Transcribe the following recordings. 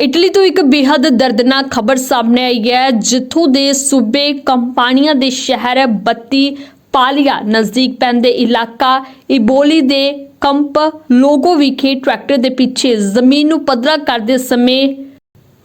Italy ਤੋਂ ਇੱਕ ਬੇहद ਦਰਦਨਾਕ ਖਬਰ ਸਾਹਮਣੇ ਆਈ ਹੈ, ਜਿੱਥੋਂ ਦੇ ਸੂਬੇ ਕੰਪਾਨੀਆਂ ਦੇ ਸ਼ਹਿਰ ਬੱਤੀ ਪਾਲੀਆ ਨਜ਼ਦੀਕ ਪੈਂਦੇ ਇਲਾਕਾ ਇਬੋਲੀ ਦੇ ਕੰਪ ਲੋਗੋ ਵਿਖੇ ਟਰੈਕਟਰ ਦੇ ਪਿੱਛੇ ਜ਼ਮੀਨ ਨੂੰ ਪੱਧਰਾ ਕਰਦੇ ਸਮੇਂ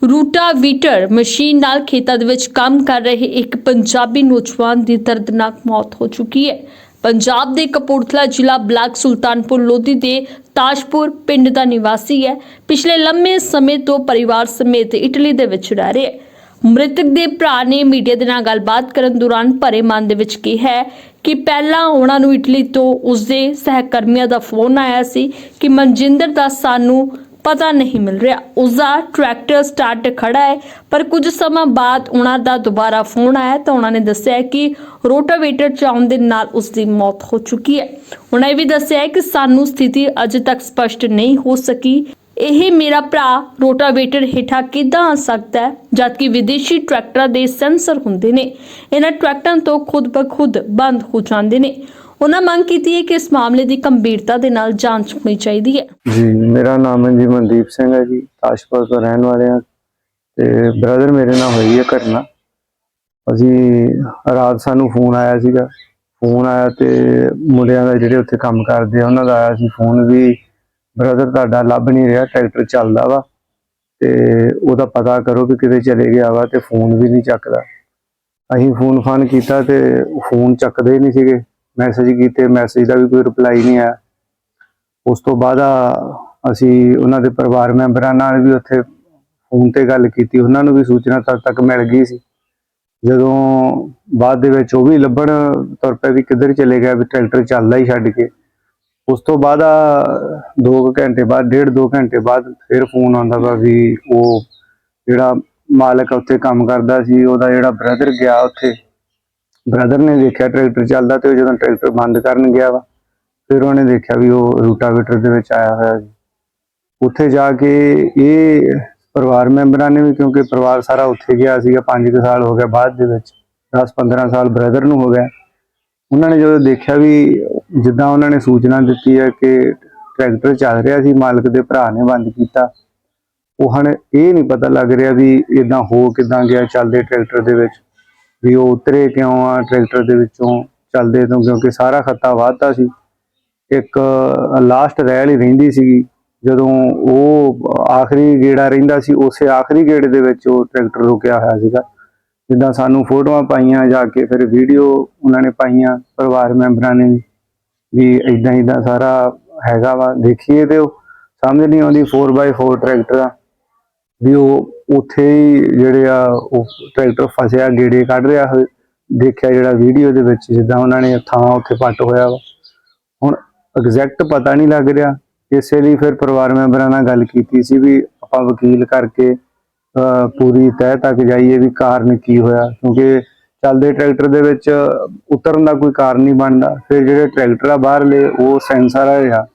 ਰੂਟਾਵੀਟਰ ਮਸ਼ੀਨ ਨਾਲ ਖੇਤਾਂ ਦੇ ਵਿੱਚ ਕੰਮ ਕਰ ਰਹੇ ਇੱਕ ਪੰਜਾਬੀ ਨੌਜਵਾਨ ਦੀ ਦਰਦਨਾਕ ਮੌਤ ਹੋ ਚੁੱਕੀ ਹੈ। ਪੰਜਾਬ ਦੇ ਕਪੂਰਥਲਾ ਜ਼ਿਲ੍ਹਾ ਬਲਾਕ ਸੁਲਤਾਨਪੁਰ ਲੋਧੀ ਦੇ ਤਾਜਪੁਰ ਪਿੰਡ ਦਾ ਨਿਵਾਸੀ ਹੈ। ਪਿਛਲੇ ਲੰਮੇ ਸਮੇਂ ਤੋਂ ਪਰਿਵਾਰ ਸਮੇਤ ਇਟਲੀ ਦੇ ਵਿੱਚ ਰਹਿ ਰਿਹਾ ਹੈ। ਮ੍ਰਿਤਕ ਦੇ ਭਰਾ ਨੇ ਮੀਡੀਆ ਦੇ ਨਾਲ ਗੱਲਬਾਤ ਕਰਨ ਦੌਰਾਨ ਭਰੇ ਮਨ ਦੇ ਵਿੱਚ ਕਿਹਾ ਹੈ ਕਿ ਪਹਿਲਾਂ ਉਹਨਾਂ ਨੂੰ ਇਟਲੀ ਤੋਂ ਉਸਦੇ ਸਹਿਕਰਮੀਆਂ ਦਾ ਫੋਨ ਆਇਆ ਸੀ ਕਿ ਮਨਜਿੰਦਰ ਦਾ ਸਾਨੂੰ ਪਤਾ ਨਹੀਂ ਮਿਲ ਰਿਹਾ। ਉਸਦਾ ਟਰੈਕਟਰ ਸਟਾਰਟ ਖੜਾ ਹੈ, ਪਰ ਕੁਝ ਸਮਾਂ ਬਾਅਦ ਉਹਨਾਂ ਦਾ ਦੁਬਾਰਾ ਫੋਨ ਆਇਆ ਤਾਂ ਉਹਨਾਂ ਨੇ ਦੱਸਿਆ ਕਿ ਰੋਟਾਵੇਟਰ ਚਾਉਣ ਦੇ ਨਾਲ ਉਸ ਦੀ ਮੌਤ ਹੋ ਚੁੱਕੀ ਹੈ। ਉਹਨਾਂ ਇਹ ਵੀ ਦੱਸਿਆ ਕਿ ਸਾਨੂੰ ਸਥਿਤੀ ਅਜੇ ਤੱਕ ਸਪਸ਼ਟ ਨਹੀਂ ਹੋ ਸਕੀ। ਇਹ ਮੇਰਾ ਭਰਾ ਰੋਟਾਵੇਟਰ ਹੇਠਾਂ ਕਿੱਦਾਂ ਆ ਸਕਦਾ ਹੈ, ਜਦਕਿ ਵਿਦੇਸ਼ੀ ਟਰੈਕਟਰਾਂ ਦੇ ਸੈਂਸਰ ਹੁੰਦੇ ਨੇ। ਇਹਨਾਂ ਟਰੈਕਟਰਾਂ ਤੋਂ ਖੁਦ ਬਖੁਦ ਬੰਦ ਹੋ ਜਾਂਦੇ ਨੇ। ਉਹਨਾਂ ਮੰਗ ਕੀਤੀ ਹੈ ਕਿ ਇਸ ਮਾਮਲੇ ਦੀ ਗੰਭੀਰਤਾ ਦੇ ਨਾਲ ਜਾਂਚ ਹੋਣੀ ਚਾਹੀਦੀ ਹੈ। ਜੀ, ਮੇਰਾ ਨਾਮ ਹੈ ਜੀ ਮਨਦੀਪ ਸਿੰਘ ਹੈ ਜੀ ਤਾਸ਼ਪੁਰ ਤੋਂ ਰਹਿਣ ਵਾਲੇ ਹਾਂ ਤੇ ਬ੍ਰਦਰ ਮੇਰੇ ਨਾਲ ਹੋਈ ਹੈ ਘਟਨਾ। ਅਸੀਂ ਰਾਤ ਸਾਨੂੰ ਫੋਨ ਆਇਆ ਸੀਗਾ। ਫੋਨ ਆਇਆ ਤੇ ਮੁੰਡਿਆਂ ਦਾ ਜਿਹੜੇ ਉੱਥੇ ਕੰਮ ਕਰਦੇ ਆ, ਉਹਨਾਂ ਦਾ ਆਇਆ ਸੀ ਫੋਨ ਵੀ ਬ੍ਰਦਰ ਤੁਹਾਡਾ ਲੱਭ ਨਹੀਂ ਰਿਹਾ, ਟਰੈਕਟਰ ਚੱਲਦਾ ਵਾ ਤੇ ਉਹਦਾ ਪਤਾ ਕਰੋ ਕਿ ਕਿਤੇ ਚਲੇ ਗਿਆ ਵਾ ਤੇ ਫੋਨ ਵੀ ਨਹੀਂ ਚੱਕਦਾ। ਅਸੀਂ ਫੋਨ ਫਾਨ ਕੀਤਾ ਤੇ ਫੋਨ ਚੱਕਦੇ ਨਹੀਂ ਸੀਗੇ। ਮੈਸੇਜ ਕੀਤੇ ਮੈਸੇਜ ਦਾ ਵੀ ਕੋਈ ਰਿਪਲਾਈ ਨਹੀਂ ਆਇਆ। ਉਸ ਤੋਂ ਬਾਅਦ ਅਸੀਂ ਉਹਨਾਂ ਦੇ ਪਰਿਵਾਰ ਮੈਂਬਰਾਂ ਨਾਲ ਵੀ ਉੱਥੇ ਫੋਨ ਤੇ ਗੱਲ ਕੀਤੀ। ਉਹਨਾਂ ਨੂੰ ਵੀ ਸੂਚਨਾ ਤਦ ਤੱਕ ਮਿਲ ਗਈ ਸੀ। ਜਦੋਂ ਬਾਅਦ ਦੇ ਵਿੱਚ ਉਹ ਵੀ ਲੱਭਣ ਤੁਰ ਪਏ ਵੀ ਕਿੱਧਰ ਚਲੇ ਗਿਆ, ਵੀ ਟਰੈਕਟਰ ਚੱਲਦਾ ਹੀ ਛੱਡ ਕੇ। ਉਸ ਤੋਂ ਬਾਅਦ ਆ 2 ਘੰਟੇ ਬਾਅਦ, ਡੇਢ 2 ਘੰਟੇ ਬਾਅਦ ਫਿਰ ਫੋਨ ਆਉਂਦਾ ਵਾ ਵੀ ਉਹ ਜਿਹੜਾ ਮਾਲਕ ਉੱਥੇ ਕੰਮ ਕਰਦਾ ਸੀ, ਉਹਦਾ ਜਿਹੜਾ ਬ੍ਰਦਰ ਗਿਆ ਉੱਥੇ। ਬ੍ਰਦਰ ਨੇ ਦੇਖਿਆ ਟਰੈਕਟਰ ਚੱਲਦਾ ਤੇ ਉਹ ਜਦੋਂ ਟਰੈਕਟਰ ਬੰਦ ਕਰਨ ਗਿਆ ਵਾ, ਫਿਰ ਉਹਨੇ ਦੇਖਿਆ ਵੀ ਉਹ ਰੂਟਾਵੇਟਰ ਦੇ ਵਿੱਚ ਆਇਆ ਹੋਇਆ ਸੀ ਉੱਥੇ ਜਾ ਕੇ ਇਹ ਪਰਿਵਾਰ ਮੈਂਬਰਾਂ ਨੇ ਵੀ, ਕਿਉਂਕਿ ਪਰਿਵਾਰ ਸਾਰਾ ਉੱਥੇ ਗਿਆ ਸੀਗਾ 5 ਸਾਲ ਹੋ ਗਿਆ ਬਾਅਦ ਦੇ ਵਿੱਚ 10-15 ਸਾਲ ਬ੍ਰਦਰ ਨੂੰ ਹੋ ਗਿਆ। ਉਹਨਾਂ ਨੇ ਜਦੋਂ ਦੇਖਿਆ ਵੀ ਜਿੱਦਾਂ ਉਹਨਾਂ ਨੇ ਸੂਚਨਾ ਦਿੱਤੀ ਹੈ ਕਿ ਟਰੈਕਟਰ ਚੱਲ ਰਿਹਾ ਸੀ, ਮਾਲਕ ਦੇ ਭਰਾ ਨੇ ਬੰਦ ਕੀਤਾ, ਉਹ ਹਨ ਇਹ ਨਹੀਂ ਪਤਾ ਲੱਗ ਰਿਹਾ ਵੀ ਇਦਾਂ ਹੋ ਕਿਦਾਂ ਗਿਆ ਚੱਲਦੇ ਟਰੈਕਟਰ ਦੇ ਵਿੱਚ। ਵੀ ਉਹ ਉਤਰੇ ਕਿਉਂ ਆ ਟਰੈਕਟਰ ਦੇ ਵਿੱਚੋਂ ਚੱਲਦੇ ਤੋਂ, ਕਿਉਂਕਿ ਸਾਰਾ ਖੱਤਾ ਵਾਧਤਾ ਸੀ। ਇੱਕ ਲਾਸਟ ਰੈਲ ਹੀ ਰਹਿੰਦੀ ਸੀਗੀ। ਜਦੋਂ ਉਹ ਆਖਰੀ ਗੇੜਾ ਰਹਿੰਦਾ ਸੀ, ਉਸੇ ਆਖਰੀ ਗੇੜੇ ਦੇ ਵਿੱਚ ਉਹ ਟਰੈਕਟਰ ਰੁਕਿਆ ਹੋਇਆ ਸੀਗਾ। ਜਿੱਦਾਂ ਸਾਨੂੰ ਫੋਟੋਆਂ ਪਾਈਆਂ ਜਾ ਕੇ, ਫਿਰ ਵੀਡੀਓ ਉਹਨਾਂ ਨੇ ਪਾਈਆਂ, ਪਰਿਵਾਰ ਮੈਂਬਰਾਂ ਨੇ ਵੀ ਵੀ ਇਦਾਂ ਇਦਾਂ ਸਾਰਾ ਹੈਗਾ ਵਾ। ਦੇਖੀਏ ਤੇ ਉਹ, ਸਮਝ ਨਹੀਂ ਆਉਂਦੀ 4x4 ਟਰੈਕਟਰ ਆ। ਵੀ ਉਹ ਉੱਥੇ ਹੀ ਜਿਹੜੇ ਆ ਉਹ ਟਰੈਕਟਰ ਫਸਿਆ ਗੇੜੇ ਕੱਢ ਰਿਹਾ ਹੋਏ ਦੇਖਿਆ ਜਿਹੜਾ ਵੀਡੀਓ ਦੇ ਵਿੱਚ ਜਿੱਦਾਂ ਉਹਨਾਂ ਨੇ ਥਾਂ ਉੱਥੇ ਪੱਟ ਹੋਇਆ ਵਾ। ਹੁਣ ਐਗਜ਼ੈਕਟ ਪਤਾ ਨਹੀਂ ਲੱਗ ਰਿਹਾ। ਇਸੇ ਲਈ ਫਿਰ ਪਰਿਵਾਰ ਮੈਂਬਰਾਂ ਨਾਲ ਗੱਲ ਕੀਤੀ ਸੀ ਵੀ ਆਪਾਂ ਵਕੀਲ ਕਰਕੇ ਅਹ, ਪੂਰੀ ਤਹਿ ਤੱਕ ਜਾਈਏ ਵੀ ਕਾਰਨ ਕੀ ਹੋਇਆ। ਕਿਉਂਕਿ ਚੱਲਦੇ ਟਰੈਕਟਰ ਦੇ ਵਿੱਚ ਉਤਰਨ ਦਾ ਕੋਈ ਕਾਰਨ ਨਹੀਂ ਬਣਦਾ। ਫਿਰ ਜਿਹੜੇ ਟਰੈਕਟਰ ਆ ਬਾਹਰਲੇ ਉਹ ਸੈਂਸਰ ਆ ਰਿਹਾ।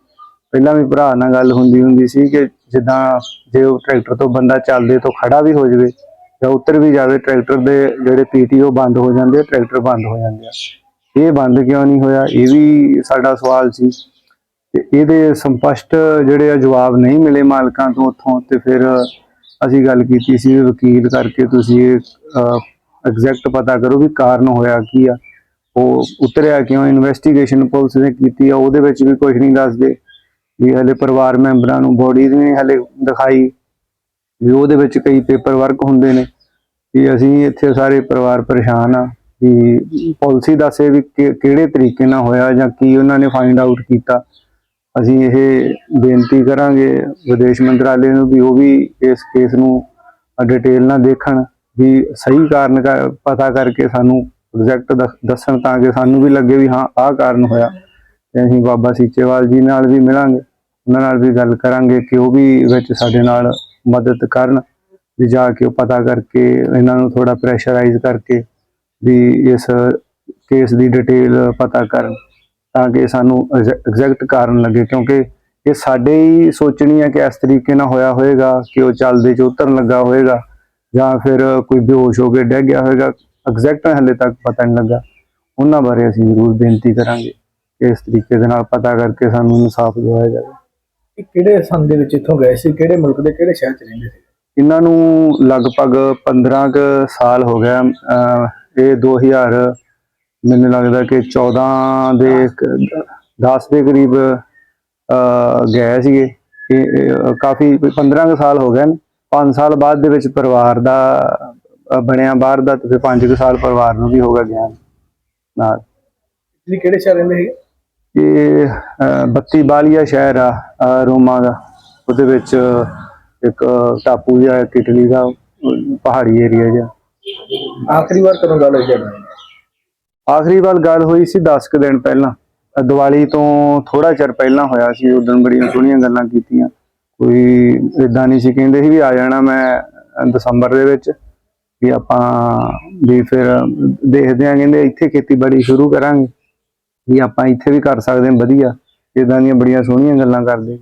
ਪਹਿਲਾਂ ਵੀ ਭਰਾ ਨਾਲ ਗੱਲ ਹੁੰਦੀ ਹੁੰਦੀ ਸੀ ਕਿ ਜਿੱਦਾਂ ਜੇ ਉਹ ਟਰੈਕਟਰ ਤੋਂ ਬੰਦਾ ਚੱਲਦੇ ਤੋਂ ਖੜਾ ਵੀ ਹੋ ਜਾਵੇ ਜਾਂ ਉੱਤਰ ਵੀ ਜਾਵੇ, ਟਰੈਕਟਰ ਦੇ ਜਿਹੜੇ ਪੀਟੀਓ ਬੰਦ ਹੋ ਜਾਂਦੇ ਟਰੈਕਟਰ ਬੰਦ ਹੋ ਜਾਂਦੇ ਆ। ਇਹ ਬੰਦ ਕਿਉਂ ਨਹੀਂ ਹੋਇਆ? ਇਹ ਵੀ ਸਾਡਾ ਸਵਾਲ ਸੀ ਤੇ ਇਹਦੇ ਸੰਪਸ਼ਟ ਜਿਹੜੇ ਆ ਜਵਾਬ ਨਹੀਂ ਮਿਲੇ ਮਾਲਕਾਂ ਤੋਂ ਉੱਥੋਂ ਤੇ ਫਿਰ ਅਸੀਂ ਗੱਲ ਕੀਤੀ ਸੀ ਵਕੀਲ ਕਰਕੇ ਤੁਸੀਂ ਇਹ ਐਗਜ਼ੈਕਟ ਪਤਾ ਕਰੋ ਵੀ ਕਾਰਨ ਹੋਇਆ ਕੀ ਆ। ਉਹ ਉਤਰਿਆ ਕਿਉਂ? ਇਨਵੈਸਟੀਗੇਸ਼ਨ ਪੁਲਿਸ ਨੇ ਕੀਤੀ ਆ, ਉਹਦੇ ਵਿੱਚ ਵੀ ਕੁਝ ਨਹੀਂ ਦੱਸਦੇ। ਵੀ ਹਲੇ ਪਰਿਵਾਰ ਮੈਂਬਰਾਂ ਨੂੰ ਬੋਡੀ ਨਹੀਂ ਹਲੇ ਦਿਖਾਈ, ਵੀ ਉਹਦੇ ਵਿੱਚ ਕਈ ਪੇਪਰ ਵਰਕ ਹੁੰਦੇ ਨੇ, ਵੀ ਅਸੀਂ ਇੱਥੇ ਸਾਰੇ ਪਰਿਵਾਰ ਪਰੇਸ਼ਾਨ ਆ, ਵੀ ਪਾਲਿਸੀ ਦੱਸੇ ਵੀ ਕਿ- ਕਿਹੜੇ ਤਰੀਕੇ ਨਾਲ ਹੋਇਆ ਜਾਂ ਕੀ ਉਹਨਾਂ ਨੇ ਫਾਈਂਡ ਆਊਟ ਕੀਤਾ। ਅਸੀਂ ਇਹ ਬੇਨਤੀ ਕਰਾਂਗੇ ਵਿਦੇਸ਼ ਮੰਤਰਾਲੇ ਨੂੰ ਵੀ ਉਹ ਵੀ ਇਸ ਕੇਸ ਨੂੰ ਡਿਟੇਲ ਨਾਲ ਦੇਖਣ, ਵੀ ਸਹੀ ਕਾਰਨ ਕ- ਪਤਾ ਕਰਕੇ ਸਾਨੂੰ ਐਗਜ਼ੈਕਟ ਦੱਸਣ ਤਾਂ ਕਿ ਸਾਨੂੰ ਵੀ ਲੱਗੇ ਵੀ ਹਾਂ, ਆਹ ਕਾਰਨ ਹੋਇਆ। ਤੇ ਅਸੀਂ ਬਾਬਾ ਸੀਚੇਵਾਲ ਜੀ ਨਾਲ ਵੀ ਮਿਲਾਂਗੇ। ਉਹਨਾਂ ਨਾਲ ਵੀ ਗੱਲ ਕਰਾਂਗੇ ਕਿ ਉਹ ਵੀ ਵਿੱਚ ਸਾਡੇ ਨਾਲ ਮਦਦ ਕਰਨ, ਵੀ ਜਾ ਕੇ ਉਹ ਪਤਾ ਕਰਕੇ, ਇਹਨਾਂ ਨੂੰ ਥੋੜਾ ਪ੍ਰੈਸ਼ਰਾਈਜ਼ ਕਰਕੇ ਵੀ ਇਸ ਕੇਸ ਦੀ ਡਿਟੇਲ ਪਤਾ ਕਰਨ, ਤਾਂ ਕਿ ਸਾਨੂੰ ਐਗਜ਼ੈਕਟ ਕਾਰਨ ਲੱਗੇ, ਕਿਉਂਕਿ ਇਹ ਸਾਡੇ ਹੀ ਸੋਚਣੀ ਹੈ ਕਿ ਇਸ ਤਰੀਕੇ ਨਾਲ ਹੋਇਆ ਹੋਵੇਗਾ ਕਿ ਉਹ ਚੱਲਦੇ ਚ ਉਤਰਨ ਲੱਗਾ ਹੋਵੇਗਾ ਜਾਂ ਫਿਰ ਕੋਈ ਬੇਹੋਸ਼ ਹੋ ਕੇ ਡਿੱਗ ਗਿਆ ਹੋਵੇਗਾ ਐਗਜ਼ੈਕਟ ਹਲੇ ਤੱਕ ਪਤਾ ਨਹੀਂ ਲੱਗਾ। ਉਹਨਾਂ ਬਾਰੇ ਅਸੀਂ ਜ਼ਰੂਰ ਬੇਨਤੀ ਕਰਾਂਗੇ ਕਿ ਇਸ ਤਰੀਕੇ ਦੇ ਨਾਲ ਪਤਾ ਕਰਕੇ ਸਾਨੂੰ ਇਨਸਾਫ ਦਿਵਾਇਆ ਜਾਵੇ। ਇਹ ਕਿਹੜੇ ਸੰਨ ਦੇ ਵਿੱਚ ਇੱਥੋਂ ਗਏ ਸੀ ਕਿਹੜੇ ਮੁਲਕ ਦੇ ਕਿਹੜੇ ਸ਼ਹਿਰ ਚ ਰਹਿੰਦੇ ਸੀ? ਇਹਨਾਂ ਨੂੰ ਲਗਭਗ 15 ਕੁ ਸਾਲ ਹੋ ਗਿਆ ਅਹ ਇਹ 2000 ਮੈਨੂੰ ਲੱਗਦਾ ਕਿ 14 ਦੇ 10 ਦੇ ਕਰੀਬ ਅਹ ਗਏ ਸੀਗੇ। ਇਹ- ਇਹ ਕਾਫੀ 15 ਕੁ ਸਾਲ ਹੋ ਗਏ ਨੇ। 5 ਸਾਲ ਬਾਅਦ ਦੇ ਵਿੱਚ ਪਰਿਵਾਰ ਦਾ ਅਹ ਬਣਿਆ ਬਾਹਰ ਦਾ ਤੇ ਫਿਰ 5 ਕੁ ਸਾਲ ਪਰਿਵਾਰ ਨੂੰ ਵੀ ਹੋਗਾ ਗਿਆ ਨਾਲ। ਇਟਲੀ ਕਿਹੜੇ ਸ਼ਹਿਰ ਰਹਿੰਦੇ ਸੀ ਇਹ ਅਹ, ਬੱਤੀ ਬਾਲੀਆ ਸ਼ਹਿਰ ਆ ਰੋਮਾ ਦਾ। ਉਹਦੇ ਵਿੱਚ ਇੱਕ ਟਾਪੂ ਜਿਹਾ ਇੱਕ ਇਟਲੀ ਦਾ ਪਹਾੜੀ ਏਰੀਆ ਜਿਹਾ। ਆਖਰੀ ਵਾਰ ਕਦੋਂ ਗੱਲ ਹੋਈ ਤੁਹਾਡੀ ਆਖਰੀ ਵਾਰ ਗੱਲ ਹੋਈ ਸੀ 10 ਕੁ ਦਿਨ ਪਹਿਲਾਂ। ਦੀਵਾਲੀ ਤੋਂ ਥੋੜਾ ਚਿਰ ਪਹਿਲਾਂ ਹੋਇਆ ਸੀ। ਉਦੋਂ ਬੜੀਆਂ ਸੋਹਣੀਆਂ ਗੱਲਾਂ ਕੀਤੀਆਂ। ਕੋਈ ਇਦਾਂ ਨਹੀਂ ਸੀ ਕਹਿੰਦੇ ਸੀ ਵੀ ਆ ਜਾਣਾ ਮੈਂ ਦਸੰਬਰ ਦੇ ਵਿੱਚ। ਵੀ ਆਪਾਂ ਵੀ ਫਿਰ ਦੇਖਦੇ ਆਂ ਕਹਿੰਦੇ ਇੱਥੇ ਖੇਤੀਬਾੜੀ ਸ਼ੁਰੂ ਕਰਾਂਗੇ। ਵੀ ਆਪਾਂ ਇੱਥੇ ਵੀ ਕਰ ਸਕਦੇ ਹਾਂ ਵਧੀਆ। ਇਦਾਂ ਦੀਆਂ ਬੜੀਆਂ ਸੋਹਣੀਆਂ ਗੱਲਾਂ ਕਰਦੇ।